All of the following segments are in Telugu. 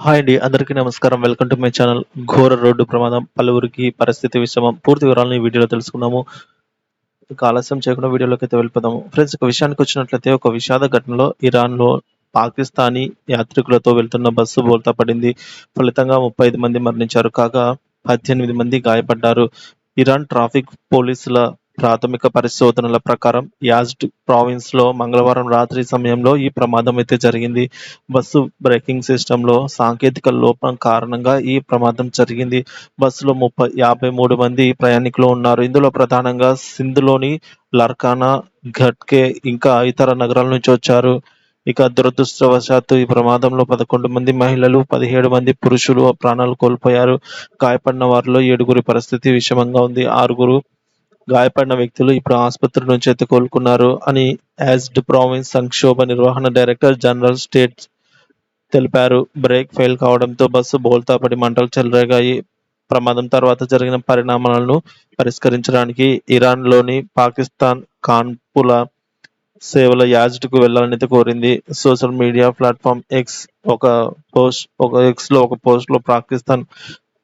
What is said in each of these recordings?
హాయ్ అండి. అందరికీ నమస్కారం. Welcome to my channel. ఘోర రోడ్డు ప్రమాదం, పలువురికి పరిస్థితి విషమం. పూర్తి వివరాలను ఈ వీడియోలో తెలుసుకున్నాము ఇక ఆలస్యం చేయకుండా వీడియోలోకైతే వెళ్ళిపోదాము. ఫ్రెండ్స్ విషయానికి వచ్చినట్లయితే ఒక విషాద ఘటనలో ఇరాన్‌లో పాకిస్తానీ యాత్రికులతో వెళ్తున్న బస్సు బోల్తా పడింది. ఫలితంగా 35 మంది మరణించారు. కాగా 18 మంది గాయపడ్డారు. ఇరాన్ ట్రాఫిక్ పోలీసుల ప్రాథమిక పరిశోధనల ప్రకారం యాజ్డ్ ప్రావిన్స్‌లో మంగళవారం రాత్రి సమయంలో ఈ ప్రమాదం అయితే జరిగింది. బస్సు బ్రేకింగ్ సిస్టమ్‌లో సాంకేతిక లోపం కారణంగా ఈ ప్రమాదం జరిగింది. బస్సులో ముప్పై 53 మంది ప్రయాణికులు ఉన్నారు. ఇందులో ప్రధానంగా సింధులోని లర్కానా ఘట్కే ఇంకా ఇతర నగరాల నుంచి వచ్చారు. ఇక దురదృష్టవశాత్తు ఈ ప్రమాదంలో 11 మంది మహిళలు, 17 మంది పురుషులు ప్రాణాలు కోల్పోయారు. గాయపడిన వారిలో ఏడుగురి పరిస్థితి విషమంగా ఉంది. ఆరుగురు గాయపడిన వ్యక్తులు ఇప్పుడు ఆసుపత్రి నుంచి అయితే కోలుకున్నారు అని యాజ్డ్ ప్రావిన్స్ సంక్షోభ నిర్వహణ డైరెక్టర్ జనరల్ స్టేట్ తెలిపారు. బ్రేక్ ఫెయిల్ కావడంతో బస్సు బోల్తా పడి మంటలు చెలరేగాయి. ప్రమాదం తర్వాత జరిగిన పరిణామాలను పరిష్కరించడానికి ఇరాన్‌లోని పాకిస్తాన్ కాన్పుల సేవల యాజ్డ్‌కు వెళ్ళాలని కోరింది. సోషల్ మీడియా ప్లాట్‌ఫామ్ ఎక్స్ ఒక పోస్ట్ ఒక ఎక్స్‌లో ఒక పోస్ట్‌లో పాకిస్తాన్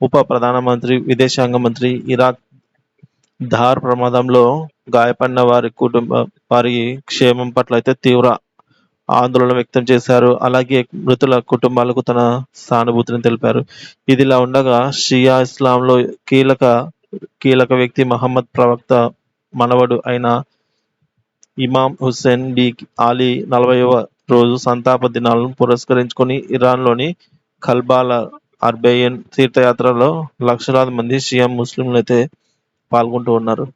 ఉప ప్రధానమంత్రి, విదేశాంగ మంత్రి ఇరాక్ ధార్ ప్రమాదంలో గాయపడిన వారి కుటుంబ వారి క్షేమం పట్ల అయితే తీవ్ర ఆందోళన వ్యక్తం చేశారు. అలాగే మృతుల కుటుంబాలకు తన సానుభూతిని తెలిపారు. ఇదిలా ఉండగా షియా ఇస్లాంలో కీలక కీలక వ్యక్తి మహమ్మద్ ప్రవక్త మనవడు అయిన ఇమాం హుస్సేన్ బి అలీ నలభైవ రోజు సంతాప దినాలను పురస్కరించుకొని ఇరాన్‌లోని ఖల్బాల అర్బేయన్ తీర్థయాత్రలో లక్షలాది మంది షియా అయితే పాల్గొంటూ ఉన్నారు.